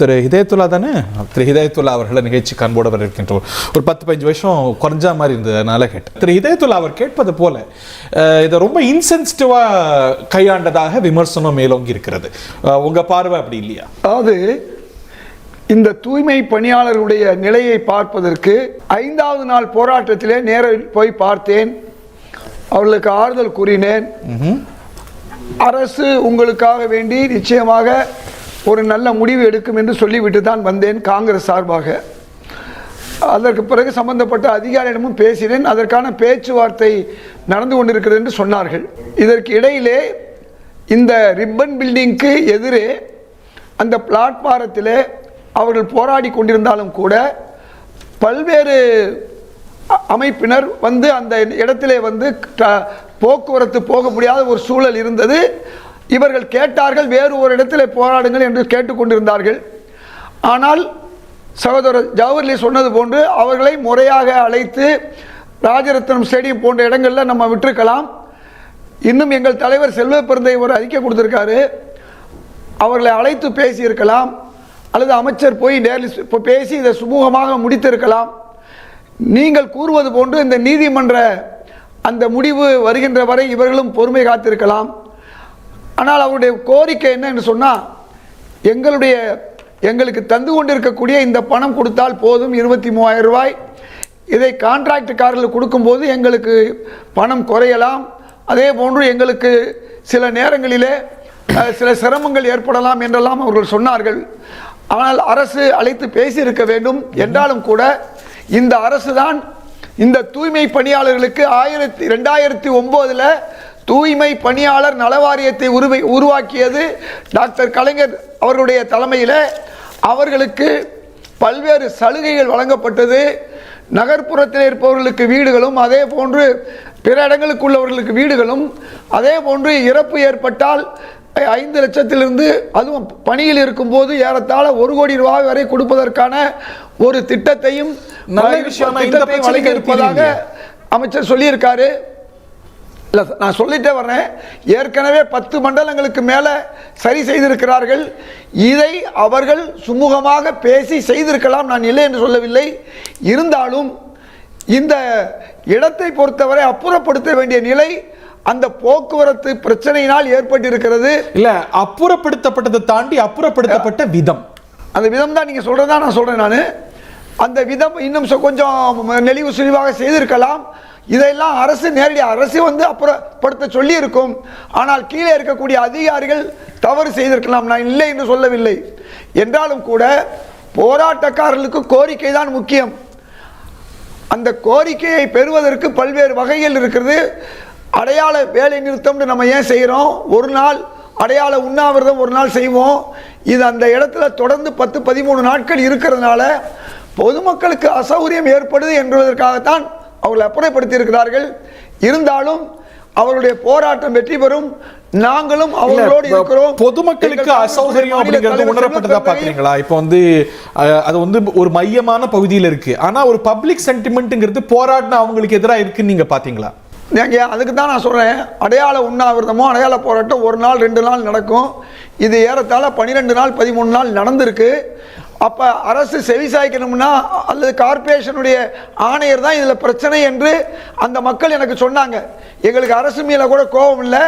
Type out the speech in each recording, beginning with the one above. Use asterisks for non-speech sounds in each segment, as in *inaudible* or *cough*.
திரு ஹிதயத்துல்லா தானே? திரு ஹிதயத்துல்லா அவர்களை நிகழ்ச்சி காண்போடு வர இருக்கின்றோம் ஒரு பத்து பதினஞ்சு வருஷம் குறைஞ்சா மாதிரி இருந்ததுனால கேட்டேன். திரு ஹிதயத்துல்லா அவர் கேட்பது போல இதை ரொம்ப இன்சென்சிட்டிவாக கையாண்டதாக விமர்சனம் மேலோங்கி இருக்கிறது. அஹ், உங்க பார்வை அப்படி இல்லையா? அதாவது இந்த தூய்மை பணியாளர்களுடைய நிலையை பார்ப்பதற்கு ஐந்தாவது நாள் போராட்டத்திலே நேரில் போய் பார்த்தேன். அவர்களுக்கு ஆறுதல் கூறினேன். அரசு உங்களுக்காக வேண்டி நிச்சயமாக ஒரு நல்ல முடிவு எடுக்கும் என்று சொல்லிவிட்டு தான் வந்தேன் காங்கிரஸ் சார்பாக. அதற்கு பிறகு சம்பந்தப்பட்ட அதிகாரியிடமும் பேசினேன். அதற்கான பேச்சுவார்த்தை நடந்து கொண்டிருக்கிறது என்று சொன்னார்கள். இதற்கு இடையிலே இந்த ரிப்பன் பில்டிங்க்கு எதிரே அந்த பிளாட்பாரத்தில் அவர்கள் போராடி கொண்டிருந்தாலும் கூட பல்வேறு அமைப்பினர் வந்து அந்த இடத்திலே வந்து போக்குவரத்து போக முடியாத ஒரு சூழல் இருந்தது. இவர்கள் கேட்டார்கள் வேறு ஒரு இடத்துல போராடுங்கள் என்று கேட்டுக்கொண்டிருந்தார்கள். ஆனால் சகோதரர் ஜவஹர்லி சொன்னது போன்று அவர்களை முறையாக அழைத்து ராஜரத்னம் ஸ்டேடியம் போன்ற இடங்களில் நம்ம விட்டிருக்கலாம். இன்னும் எங்கள் தலைவர் செல்வ பெருந்தை ஒரு அறிக்கை கொடுத்துருக்காரு. அவர்களை அழைத்து பேசியிருக்கலாம். அல்லது அமைச்சர் போய் நேரில் இப்போ பேசி இதை சுமூகமாக முடித்திருக்கலாம். நீங்கள் கூறுவது போன்று இந்த நீதிமன்ற அந்த முடிவு வருகின்ற வரை இவர்களும் பொறுமை காத்திருக்கலாம். ஆனால் அவருடைய கோரிக்கை என்னன்னு சொன்னால் எங்களுடைய எங்களுக்கு தந்து கொண்டிருக்கக்கூடிய இந்த பணம் கொடுத்தால் போதும் இருபத்தி மூவாயிரம் ரூபாய். இதை கான்ட்ராக்டுக்காரர்களுக்கு கொடுக்கும்போது எங்களுக்கு பணம் குறையலாம். அதே போன்று எங்களுக்கு சில நேரங்களிலே சில சிரமங்கள் ஏற்படலாம் என்றெல்லாம் அவர்கள் சொன்னார்கள். ஆனால் அரசு அழைத்து பேசியிருக்க வேண்டும். என்றாலும் கூட இந்த அரசு தான் இந்த தூய்மை பணியாளர்களுக்கு ஆயிரத்தி ரெண்டாயிரத்தி ஒம்போதில் தூய்மை பணியாளர் நலவாரியத்தை உருவை உருவாக்கியது டாக்டர் கலைஞர் அவர்களுடைய தலைமையில். அவர்களுக்கு பல்வேறு சலுகைகள் வழங்கப்பட்டது. நகர்ப்புறத்தில் இருப்பவர்களுக்கு வீடுகளும் அதே போன்று பிற இடங்களுக்கு உள்ளவர்களுக்கு வீடுகளும் அதே போன்று இறப்பு ஏற்பட்டால் ஐந்து லட்சத்திலிருந்து அதுவும் பணியில் இருக்கும்போது ஏறத்தாழ ஒரு கோடி ரூபாய் வரை கொடுப்பதற்கான ஒரு திட்டத்தையும் நல்ல வழங்கி- இருப்பதாக அமைச்சர் சொல்லியிருக்காரு. இல்லை நான் சொல்லிட்டே வர்றேன். ஏற்கனவே பத்து மண்டலங்களுக்கு மேலே சரி செய்திருக்கிறார்கள். இதை அவர்கள் சுமூகமாக பேசி செய்திருக்கலாம். நான் இல்லை என்று சொல்லவில்லை. இருந்தாலும் இந்த இடத்தை பொறுத்தவரை அப்புறப்படுத்த வேண்டிய நிலை அந்த போக்குவரத்து பிரச்சனையினால் ஏற்பட்டிருக்கிறது. இல்ல அப்புறப்படுத்தப்பட்டதை தாண்டி அப்புறப்படுத்தப்பட்ட விதம். அந்த விதம் தான் நீங்கள் சொல்கிறதா நான் சொல்கிறேன் நான். அந்த விதம் இன்னும் கொஞ்சம் நெளிவு சுழிவாக செய்திருக்கலாம். இதையெல்லாம் அரசு நேரடி அரசு வந்து அப்புறப்படுத்த சொல்லி இருக்கும் ஆனால் கீழே இருக்கக்கூடிய அதிகாரிகள் தவறு செய்திருக்கலாம் நான் இல்லை என்று சொல்லவில்லை. என்றாலும் கூட போராட்டக்காரர்களுக்கு கோரிக்கை தான் முக்கியம். அந்த கோரிக்கையை பெறுவதற்கு பல்வேறு வகைகள் இருக்கிறது. அடையாள வேலை நிறுத்தம்னு நம்ம ஏன் செய்கிறோம்? ஒரு நாள் அடையாள உண்ணாவிரதம் ஒரு நாள் செய்வோம். இது அந்த இடத்துல தொடர்ந்து பத்து பதிமூணு நாட்கள் இருக்கிறதுனால பொதுமக்களுக்கு அசௌகரியம் ஏற்படுது என்பதற்காகத்தான் அவர்கள் அப்புறப்படுத்தி இருக்கிறார்கள் இருந்தாலும் அவருடைய போராட்டம் வெற்றி பெறும். நாங்களும் அவர்களோடு இல்ல, இருக்கிறோம். பொதுமக்களுக்கு அசௌகரியம் அப்படிங்கிறது உணரப்பட்டதா பாக்குறீங்களா இப்போ வந்து அது வந்து ஒரு மையமான பகுதியில் இருக்கு. ஆனா ஒரு பப்ளிக் சென்டிமெண்ட்ங்கிறது போராடின அவங்களுக்கு எதிராக இருக்குன்னு நீங்க பாத்தீங்களா? அதுக்கு தான் நான் சொல்கிறேன் அடையாள உண்ணாவிரதமோ அடையாள போராட்டம் ஒரு நாள் ரெண்டு நாள் நடக்கும். இது ஏறத்தாழ பன்னிரெண்டு நாள் பதிமூணு நாள் நடந்திருக்கு. அப்போ அரசு செவிசாய்க்கணும்னா அல்லது கார்ப்பரேஷனுடைய ஆணையர் தான் இதில் பிரச்சனை என்று அந்த மக்கள் எனக்கு சொன்னாங்க. எங்களுக்கு அரசு மேலே கூட கோபம் இல்லை.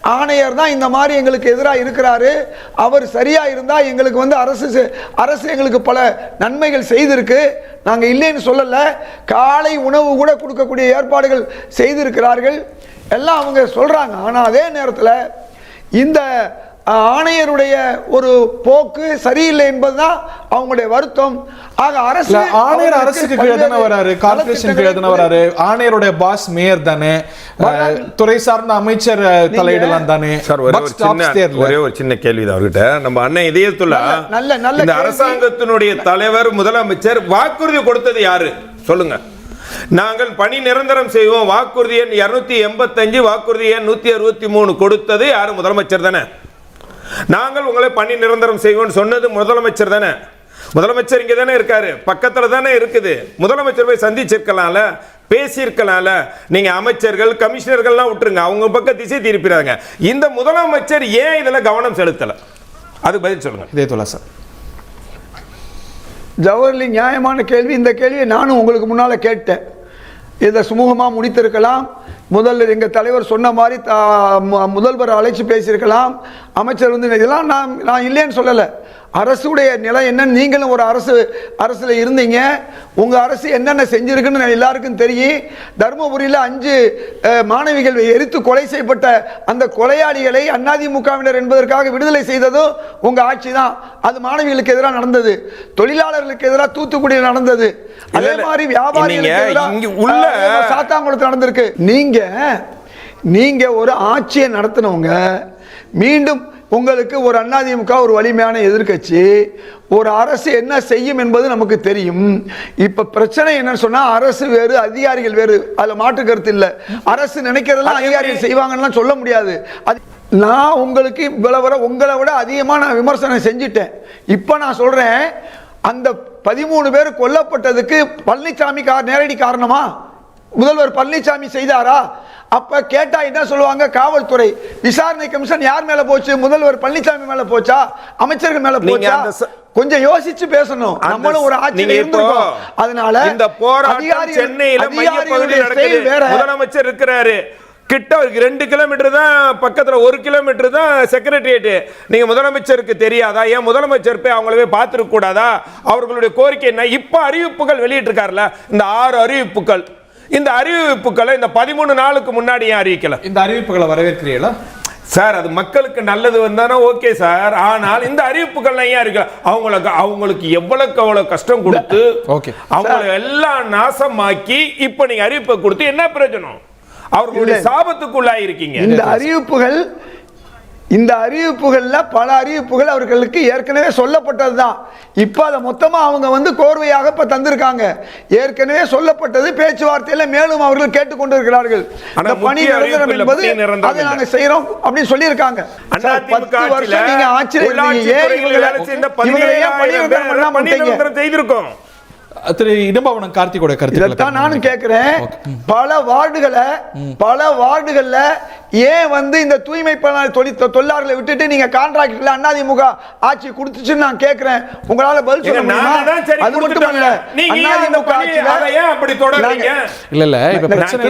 ஆணையர் தான் இந்த மாதிரி எங்களுக்கு எதிராக இருக்கிறாரு. அவர் சரியாக இருந்தால் எங்களுக்கு வந்து அரசு செ- அரசு எங்களுக்கு பல நன்மைகள் செய்திருக்கு. நாங்கள் இல்லைன்னு சொல்லலை. காலை உணவு கூட கொடுக்கக்கூடிய ஏற்பாடுகள் செய்திருக்கிறார்கள். எல்லாம் அவங்க சொல்கிறாங்க ஆனால் அதே நேரத்தில் இந்த ஆணையருடைய ஒரு போக்கு சரியில்லை என்பதுதான் அவங்களுடைய வருத்தம். ஆக அரசு ஆணையர் அரசுக்கு கீழே தானே வராரு. கார்பரேஷன் கீழே தானே வராரு. ஆணையருடைய பாஸ் மேயர் தானே. துறை சார்ந்த அமைச்சர் தலையிடலாம் தானே. சார் ஒரே ஒரு சின்ன. ஒரே ஒரு சின்ன கேள்வி தான் அவர்கிட்ட. நம்ம அண்ணன் இதயத்துள்ள நல்ல- நல்ல- இந்த. அரசாங்கத்தினுடைய தலைவர் முதலமைச்சர் வாக்குறுதி கொடுத்தது யாரு? சொல்லுங்க. நாங்கள் பணி நிரந்தரம் செய்வோம். வாக்குறுதி எண் இருநூத்தி எண்பத்தஞ்சு வாக்குறுதி எண் நூத்தி அறுபத்தி மூணு கொடுத்தது யாரு? முதலமைச்சர் தானே. நாங்கள் உங்களை பணி நிரந்தரம் செய்வோம்னு சொன்னது முதலமைச்சர் தானே. முதலமைச்சர் இங்கே தானே இருக்காரு. பக்கத்தில் தானே இருக்குது. முதலமைச்சர் போய் சந்திச்சிருக்கலாம்ல பேசியிருக்கலாம்ல. நீங்க அமைச்சர்கள் கமிஷனர்கள்லாம் விட்டுருங்க. அவங்க பக்கம் திசை திருப்பிடுறாங்க இந்த முதலமைச்சர் ஏன் இதில் கவனம் செலுத்தல? அது பதில் சொல்லுங்க. இதே தொலை சார். ஜவஹர்லி நியாயமான கேள்வி. இந்த கேள்வியை நானும் உங்களுக்கு முன்னால் கேட்டேன். இதை சுமூகமாக முடித்திருக்கலாம். முதல்ல எங்கள் தலைவர் சொன்ன மாதிரி தா- முதல்வர் அழைச்சி பேசியிருக்கலாம். அமைச்சர் வந்து இதெல்லாம் நான் நான் இல்லைன்னு சொல்லலை. அரசுடைய நிலை என்னன்னு நீங்களும் ஒரு அரசு அரசில் இருந்தீங்க. உங்கள் அரசு என்னென்ன செஞ்சிருக்குன்னு எல்லாருக்கும் தெரியும். தருமபுரியில் அஞ்சு மாணவிகள் எரித்து கொலை செய்யப்பட்ட அந்த கொலையாளிகளை அதிமுகவினர் என்பதற்காக விடுதலை செய்ததும் உங்கள் ஆட்சி தான். அது மாணவிகளுக்கு எதிராக நடந்தது. தொழிலாளர்களுக்கு எதிராக தூத்துக்குடியில் நடந்தது. அதே. மாதிரி வியாபாரிகளுக்கு உள்ள- சாத்தாங்குளத்தில் நடந்திருக்கு. நீங்க நீங்க ஒரு ஆட்சியை நடத்தினவங்க மீண்டும் உங்களுக்கு ஒரு அதிமுக ஒரு வலிமையான எதிர்க்கட்சி ஒரு அரசு என்ன செய்யும் என்பது நமக்கு தெரியும். இப்ப பிரச்சனை என்னன்னு சொன்னா அரசு வேறு அதிகாரிகள் வேறு. அதுல மாற்று கருத்து இல்ல. அரசு நினைக்கிறதெல்லாம் அதிகாரிகள் செய்வாங்கன்னு சொல்ல முடியாது. அது நான் உங்களுக்கு இவ்வளவு வர உங்களை விட அதிகமா நான் விமர்சனம் செஞ்சுட்டேன். இப்ப நான் சொல்றேன் அந்த பதிமூணு பேர் கொல்லப்பட்டதுக்கு பழனிசாமி கா- நேரடி காரணமா? முதல்வர் பழனிசாமி செய்தாரா? அப்ப கேட்டா என்ன சொல்லுவாங்க? காவல்துறை. விசாரணை கமிஷன் யார் மேல போச்சு? முதல்வர் பழனிசாமி மேல போச்சா? அமைச்சர்கள் மேல போச்சா? கொஞ்சம் யோசிச்சு பேசணும். நம்மளும் ஒரு இப்போ இருந்திருக்கோம். அதனால இந்த போராட்டம் சென்னையில வேற. முதலமைச்சர் இருக்கிறாரு. கிட்ட ஒரு ரெண்டு கிலோமீட்டர் தான் பக்கத்துல ஒரு கிலோமீட்டர் தான் செக்ரட்டரியேட் நீங்க முதலமைச்சருக்கு தெரியாதா? ஏன் முதலமைச்சர் போய் அவங்கள போய் பார்த்துருக்க கூடாதா? அவர்களுடைய கோரிக்கை என்ன? இப்ப அறிவிப்புகள் வெளியிட்டிருக்காருல இந்த ஆறு அறிவிப்புகள். இந்த அறிவிப்புகளை இந்த பதிமூணு நாளுக்கு முன்னாடி ஏன் அறிவிக்கல? இந்த அறிவிப்புகளை வரவேற்கிறீங்களா சார் அது மக்களுக்கு நல்லது வந்தானா ஓகே சார். ஆனால் இந்த அறிவிப்புகள்லாம் ஏன் இருக்கு அவங்களுக்கு அவங்களுக்கு எவ்வளவுக்கு அவ்வளவு கஷ்டம் கொடுத்து Okay. அவங்கள எல்லாம் நாசமாக்கி இப்ப நீங்க அறிவிப்பை கொடுத்து என்ன பிரயோஜனம்? அவர்களுடைய இல்ல. சாபத்துக்குள்ளாய் இருக்கீங்க இந்த அறிவிப்புகள் இந்த அறிவிப்புகள்ல பல அறிவிப்புகள் அவர்களுக்கு ஏற்கனவே சொல்லப்பட்டதுதான். இப்ப அதை மொத்தமா அவங்க வந்து கோர்வையாக இப்ப தந்திருக்காங்க. ஏற்கனவே சொல்லப்பட்டது பேச்சுவார்த்தையில மேலும் அவர்கள் கேட்டுக்கொண்டிருக்கிறார்கள். இந்த பணி நிரந்தரம் என்பது அதை இல்ல. நாங்க செய்யறோம் அப்படின்னு சொல்லியிருக்காங்க. பத்து வருஷம் நீங்க ஆட்சியில உள்ளாட்சி இருந்தீங்க. ஏன் துறைகளில் இவங்களை- வேலை செய்த இவங்களை ஏன் பணி பதினேழாயிரம் நிரந்தரம் பேர் பண்ணாம பணி விட்டீங்க? நிரந்தரம் செய்திருக்கோம். திரு இடம்பாவனம் கார்த்திகோட கருத்துக்களை இதைத்தான் நானும். கேட்கிறேன் பல வார்டுகளை பல வார்டுகள்ல ஏன் வந்து இந்த தூய்மை பணி தொழில் தொழிலாளர்களை விட்டுட்டு நீங்க கான்ட்ராக்ட்ல அதிமுக ஆட்சி கொடுத்துச்சுன்னு நான் கேட்கிறேன் உங்களால பதில் சொல்ல முடியுமா அது மட்டும். இல்ல பணியை ஆட்சியில ஏன் அப்படி தொடர்றீங்க? இல்ல இல்ல இப்ப பிரச்சனை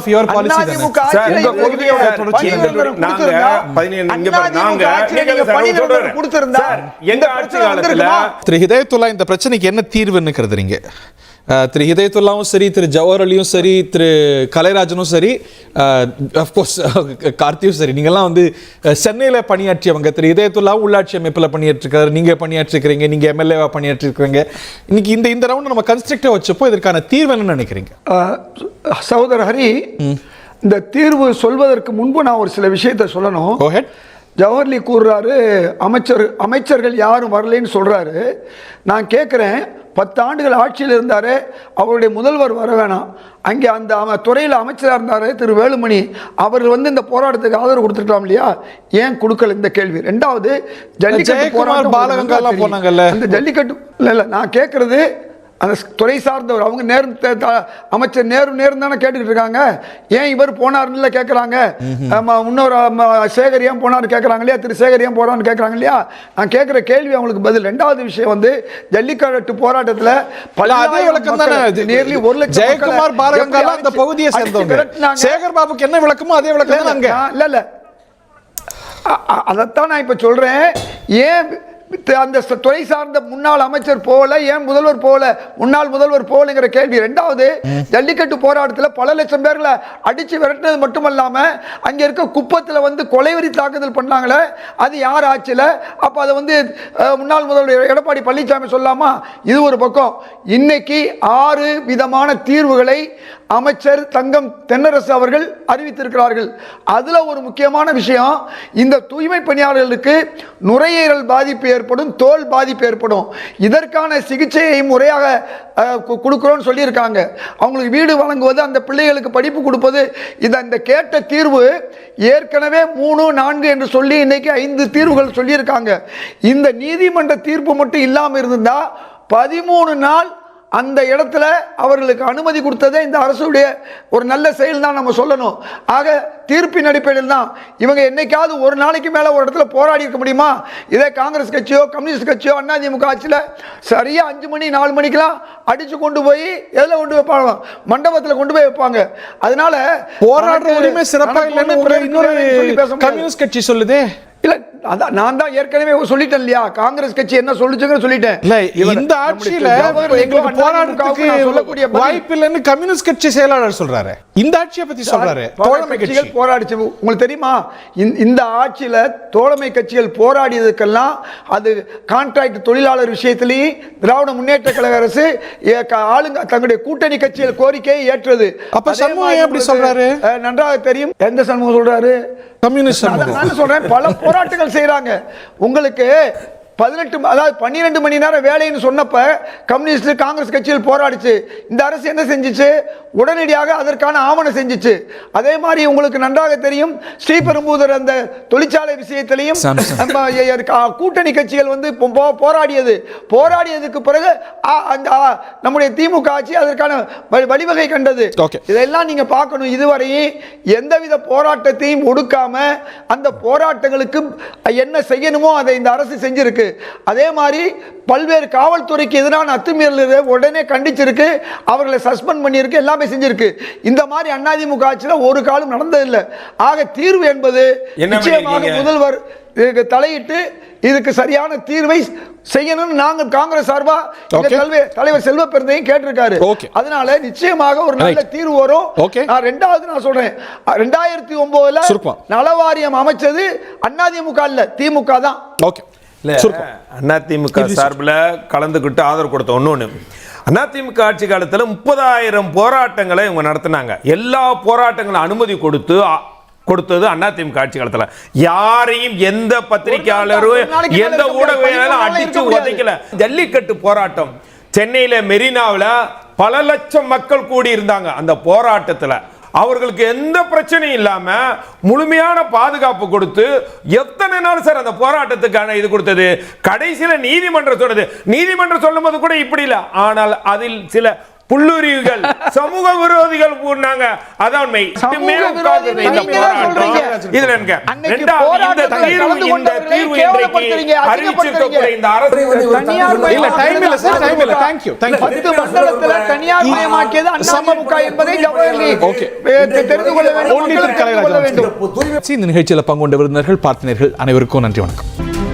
of your policy தானே. அதிமுக சார், ஆட்சியில உங்க கொள்கையோட தொடர்ச்சி கொடுத்திருந்தா, பதினேழு இங்க பாருங்க, அதிமுக நாங்க நீங்க பணி. நிரந்தரம் கொடுத்திருந்தா, எங்க ஆட்சி பிரச்சனை காலத்துல? திரு ஹிதயத்துல்லா இந்த பிரச்சனைக்கு என்ன தீர்வுன்னு கருதுறீங்க திரு ஹிதயத்துல்லாவும் சரி திரு ஜவஹர் அலியும் சரி திரு கலைராஜனும் சரி அஃப்கோர்ஸ் *laughs* கார்த்தியும் சரி. நீங்கெல்லாம் வந்து சென்னையில பணியாற்றியவங்க. திரு ஹிதயத்துல்லாவும் உள்ளாட்சி அமைப்பில் பணியாற்றிருக்காரு. நீங்க பணியாற்றிருக்கிறீங்க நீங்க எம்எல்ஏவா பணியாற்றிருக்கிறீங்க. இன்னைக்கு இந்த இந்த ரவுண்ட் நம்ம கன்ஸ்ட்ரக்டிவ் வச்சப்போ இதற்கான தீர்வு என்னன்னு நினைக்கிறீங்க? ஆஹ் சகோதரர் ஹரி இந்த தீர்வு சொல்வதற்கு முன்பு நான் ஒரு சில விஷயத்தை சொல்லணும். ஜவஹர்லி கூறுறாரு அமைச்சர் அமைச்சர்கள் யாரும் வரலைன்னு சொல்றாரு. நான் கேட்குறேன் பத்து ஆண்டுகள் ஆட்சியில் இருந்தாரு அவருடைய முதல்வர் வர வேணாம். அங்கே அந்த அம துறையில் அமைச்சராக இருந்தார் திரு வேலுமணி. அவர் வந்து இந்த போராட்டத்துக்கு ஆதரவு கொடுத்துருக்கலாம் இல்லையா? ஏன் கொடுக்கல இந்த கேள்வி? ரெண்டாவது ஜல்லிக்கட்டு போராட்டம். போனாங்கல்ல? அந்த ஜல்லிக்கட்டு இல்லை இல்லை நான் கேட்குறது அந்த துறை சார்ந்தவர் அவங்க நேரு அமைச்சர் நேரு நேரு தானே கேட்டுக்கிட்டு இருக்காங்க. ஏன் இவர் போனாருன்னு கேட்குறாங்க இன்னொரு சேகர் ஏன் போனார் கேட்குறாங்க இல்லையா? திரு சேகர் ஏன் போறான்னு கேட்குறாங்க இல்லையா? நான் கேட்குற கேள்வி அவங்களுக்கு பதில். ரெண்டாவது விஷயம் வந்து ஜல்லிக்கட்டு போராட்டத்தில் இல்ல, அதே விளக்கம் தானே. நேர்லி ஒரு லட்சம் ஜெயக்குமார் பாலகங்காலாம் அந்த பகுதியை சேர்ந்தவங்க? சேகர் பாபுக்கு என்ன விளக்கமோ அதே விளக்கம் தான் அங்க? இல்ல இல்ல. அதைத்தான் நான் இப்ப சொல்றேன். ஏன் அந்த துறை சார்ந்த முன்னாள் அமைச்சர் போகல ஏன் முதல்வர் போகல முன்னாள் முதல்வர் போலங்கிற கேள்வி. ரெண்டாவது ஜல்லிக்கட்டு போராட்டத்தில் பல லட்சம் பேர்களை அடிச்சு விரட்டினது மட்டுமல்லாமல் அங்கே இருக்க குப்பத்தில் வந்து கொலைவெறி தாக்குதல் பண்ணாங்களே அது யார் ஆட்சியில்? அப்போ அதை வந்து முன்னாள் முதல்வர் எடப்பாடி பழனிசாமி சொல்லாமா? இது ஒரு பக்கம். இன்னைக்கு ஆறு விதமான தீர்வுகளை அமைச்சர் தங்கம் தென்னரசு அவர்கள் அறிவித்திருக்கிறார்கள். அதில் ஒரு முக்கியமான விஷயம் இந்த தூய்மை பணியாளர்களுக்கு நுரையீரல் பாதிப்பு ஏற்படும் தோல் பாதிப்பு ஏற்படும். இதற்கான சிகிச்சையை முறையாக கொடுக்குறோன்னு சொல்லியிருக்காங்க. அவங்களுக்கு வீடு வழங்குவது அந்த பிள்ளைகளுக்கு படிப்பு கொடுப்பது இந்த இந்த கேட்ட தீர்வு ஏற்கனவே மூணு நான்கு என்று சொல்லி இன்றைக்கி ஐந்து தீர்வுகள் சொல்லியிருக்காங்க. இந்த நீதிமன்ற தீர்ப்பு மட்டும் இல்லாமல் இருந்தால் பதிமூணு நாள் அந்த இடத்துல அவர்களுக்கு அனுமதி கொடுத்ததே இந்த அரசுடைய ஒரு நல்ல செயல் தான் நம்ம சொல்லணும். ஆக தீர்ப்பின் அடிப்படையில் தான் இவங்க என்னைக்காவது ஒரு நாளைக்கு மேலே ஒரு இடத்துல போராடி இருக்க முடியுமா? இதே காங்கிரஸ் கட்சியோ கம்யூனிஸ்ட் கட்சியோ அதிமுக ஆட்சியில் சரியா அஞ்சு மணி நாலு மணிக்கெல்லாம் அடிச்சு கொண்டு போய் எதில் கொண்டு வைப்பாங்க? மண்டபத்தில் கொண்டு போய் வைப்பாங்க. அதனால போராடுற உரிமை சிறப்பா தனக்கு இல்லைன்னு இன்னொரு. கம்யூனிஸ்ட் கட்சி சொல்லுதே. இல்ல அதான் நான் தான் ஏற்கனவே சொல்லிட்டேன் இல்லையா? காங்கிரஸ் கட்சி என்ன சொல்லுச்சுங்க சொல்லிட்டேன். இல்ல இந்த ஆட்சியில எங்களுக்கு போராட்டத்துக்கு சொல்லக்கூடிய. வாய்ப்பு இல்லைன்னு கம்யூனிஸ்ட் கட்சி செயலாளர் சொல்றாரு. இந்த ஆட்சியை பத்தி சொல்றாரு தோழமை கட்சி. கட்சிகள் போராடிச்சு. உங்களுக்கு தெரியுமா? இந்த- ஆட்சியில தோழமை கட்சிகள் போராடியதுக்கெல்லாம் அது கான்ட்ராக்ட் தொழிலாளர் விஷயத்திலேயும் திராவிட முன்னேற்ற கழக அரசு ஆளுங்க தங்களுடைய கூட்டணி கட்சிகள் கோரிக்கையை ஏற்றது. அப்ப சண்முகம் உங்களுக்கு, சொல்றாரு? நன்றாக தெரியும். எந்த சண்முகம் சொல்றாரு? கம்யூனிஸ்ட் சொல்றேன் பல போராட்டங்கள் செய்கிறாங்க உங்களுக்கு பதினெட்டு அதாவது பன்னிரெண்டு மணி நேரம் வேலைன்னு சொன்னப்ப கம்யூனிஸ்ட் காங்கிரஸ் கட்சியில் போராடிச்சு. இந்த அரசு என்ன செஞ்சுச்சு? உடனடியாக அதற்கான ஆவணம் செஞ்சுச்சு. அதே மாதிரி உங்களுக்கு நன்றாக தெரியும் ஸ்ரீபெரும்புதூர் அந்த தொழிற்சாலை விஷயத்திலையும் கூட்டணி கட்சிகள் வந்து போராடியது. போராடியதுக்கு பிறகு அந்த நம்முடைய திமுக ஆட்சி அதற்கான வழி- வழிவகை கண்டது. இதெல்லாம் நீங்க பார்க்கணும். இதுவரையும் எந்தவித போராட்டத்தையும் ஒடுக்காம அந்த போராட்டங்களுக்கு என்ன செய்யணுமோ அதை இந்த அரசு செஞ்சிருக்கு. அதே மாதிரி பல்வேறு காவல்துறைக்கு எதிரான அத்துமீறல்களை உடனே கண்டிச்சிருக்கு அவர்களை சஸ்பெண்ட் பண்ணியிருக்கு எல்லாமே செஞ்சிருக்கு இந்த மாதிரி அதிமுக ஆட்சியில் ஒரு காலம் நடந்ததில்லை ஆக தீர்வு என்பது நிச்சயமாக? முதல்வர் இதுக்கு தலையிட்டு இதுக்கு சரியான தீர்வை செய்யணும்னு நாங்க காங்கிரஸ் சார்பா. தலைவர் செல்வ பெருந்தையும் கேட்டிருக்காரு. அதனால நிச்சயமாக ஒரு நல்ல. தீர்வு வரும். நான் ரெண்டாவது நான் சொல்றேன் ரெண்டாயிரத்தி ஒன்பதுல. நலவாரியம் அமைச்சது அதிமுக இல்ல திமுக தான் ஓகே இல்ல. அதிமுக சார்பில் கலந்துக்கிட்டு ஆதரவு கொடுத்த ஒன்று அதிமுக ஆட்சி காலத்தில் முப்பதாயிரம் போராட்டங்களை இவங்க நடத்தினாங்க. எல்லா போராட்டங்களும் அனுமதி கொடுத்து கொடுத்தது அதிமுக ஆட்சி காலத்துல. யாரையும் எந்த பத்திரிகையாளரும் எந்த நாள் அடிச்சு. உதைக்கல ஜல்லிக்கட்டு போராட்டம். சென்னையில மெரினாவுல பல லட்சம் மக்கள் கூடி இருந்தாங்க அந்த போராட்டத்துல. அவர்களுக்கு எந்த பிரச்சனையும் இல்லாம முழுமையான பாதுகாப்பு கொடுத்து எத்தனை நாள் சார் அந்த போராட்டத்துக்கான இது கொடுத்தது? கடைசியில் நீதிமன்றம் சொன்னது. நீதிமன்றம் சொல்லும்போது கூட இப்படி இல்லை. ஆனால் அதில் சில புல்லுரிவுகள் சமூக விரோதிகள் கூறினாங்க அதான் உண்மை இந்த இதுல தீர்வு இந்த தீர்வு இன்றைக்கு அசிங்கப்படுத்துறீங்க. அறிவிச்சிருக்கக்கூடிய இந்த அரசு தனியார் இல்ல டைம் இல்ல சார் டைம் இல்ல. தேங்க் யூ தேங்க் யூ பத்து மண்டலத்துல தனியார் மயமாக்கியது என்பதை ஜவஹர்லி. தெரிந்து கொள்ள வேண்டும் நிகழ்ச்சியில் விருந்தினர்கள் பார்த்தினர்கள் அனைவருக்கும் நன்றி வணக்கம்.